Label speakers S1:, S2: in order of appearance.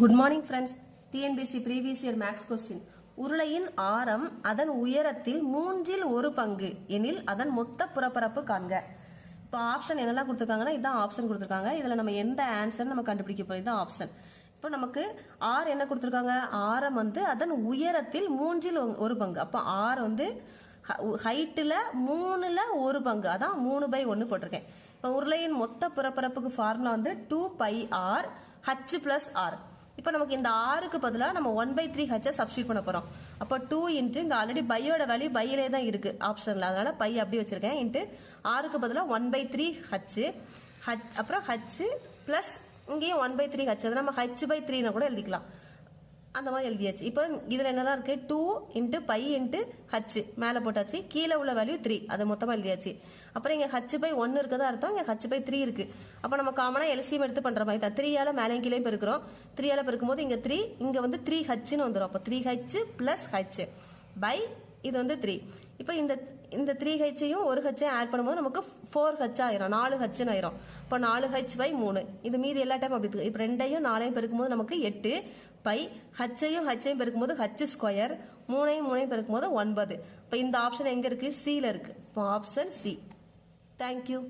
S1: Good morning friends TNPSC previous year maths question உருளையின் ஆரம் அதன் உயரத்தில் மூன்றில் ஒரு பங்கு. எனில் அதன் மொத்த புறப்பரப்பு காண்க. இப்போ ஆப்ஷன் என்னெல்லாம் கொடுத்துருக்காங்கன்னா இதான் ஆப்ஷன் கொடுத்துருக்காங்க. இதில் நம்ம எந்த ஆன்சர் நம்ம கண்டுபிடிக்க போறோம். இதான் ஆப்ஷன் இப்போ நமக்கு ஆர் என்ன கொடுத்துருக்காங்க? ஆரம் வந்து அதன் உயரத்தில் மூன்றில் ஒரு பங்கு. அப்போ ஆர் வந்து ஹைட்டில் மூணில் ஒரு பங்கு. அதான் மூணு பை ஒன்று போட்டிருக்கேன். இப்போ உருளையின் மொத்த புறப்பரப்புக்கு ஃபார்முலா வந்து two pi R H plus R இப்போ நமக்கு இந்த ஆறுக்கு பதிலாக நம்ம ஒன் பை த்ரீ ஹச்சை சப்ஸ்டியூட் பண்ண போகிறோம் அப்போ டூ இன்ட்டு இங்கே ஆல்ரெடி பையோட வேல்யூ பையிலே தான் இருக்குது ஆப்ஷனில் அதனால் பை அப்படி வச்சுருக்கேன். இன்ட்டு ஆறுக்கு பதிலாக one by three h h அப்புறம் ஹச்சு ப்ளஸ் இங்கேயும் ஒன் பை த்ரீ ஹச் அதை நம்ம ஹச் பை த்ரீனா கூட எழுதிக்கலாம். அந்த மாதிரி எழுதியாச்சு. இப்போ இதில் என்னதான் இருக்கு? Two into pi into H மேலே போட்டாச்சு. கீழே உள்ள வேல்யூ த்ரீ அதை மொத்தமாக எழுதியாச்சு. அப்புறம் இங்கே ஹச் பை ஒன்று இருக்கதா அர்த்தம்? இங்கே ஹச் பை த்ரீ இருக்கு. அப்போ நம்ம காமனாக எல்சியம் எடுத்து பண்ணுற மாதிரி தான். த்ரீயால் மேலே கீழே பெருக்கிறோம். த்ரீயால் பெருக்கும்போது இங்கே த்ரீ இங்கே வந்து த்ரீ ஹச்னு வந்துடும் அப்போ three H plus H by இது வந்து த்ரீ இப்போ இந்த இந்த த்ரீ ஹெச்சையும் ஒரு ஹெச்சையும் ஆட் பண்ணும்போது நமக்கு ஃபோர் ஹச் ஆயிரும் நாலு ஹெச்னு ஆயிரும். இப்போ நாலு ஹெச் பை மூணு. இது மீதி எல்லா டைம் அப்படி இப்போ ரெண்டையும் நாலையும் பெருக்கும்போது நமக்கு எட்டு பை ஹச்சையும் ஹச்சையும் பெருக்கும்போது ஹச் ஸ்கொயர் மூணையும் மூணையும் பெருக்கும்போது ஒன்பது. இப்போ இந்த ஆப்ஷன் எங்க இருக்கு? சியில் இருக்கு. இப்போ ஆப்ஷன் சி தேங்க்யூ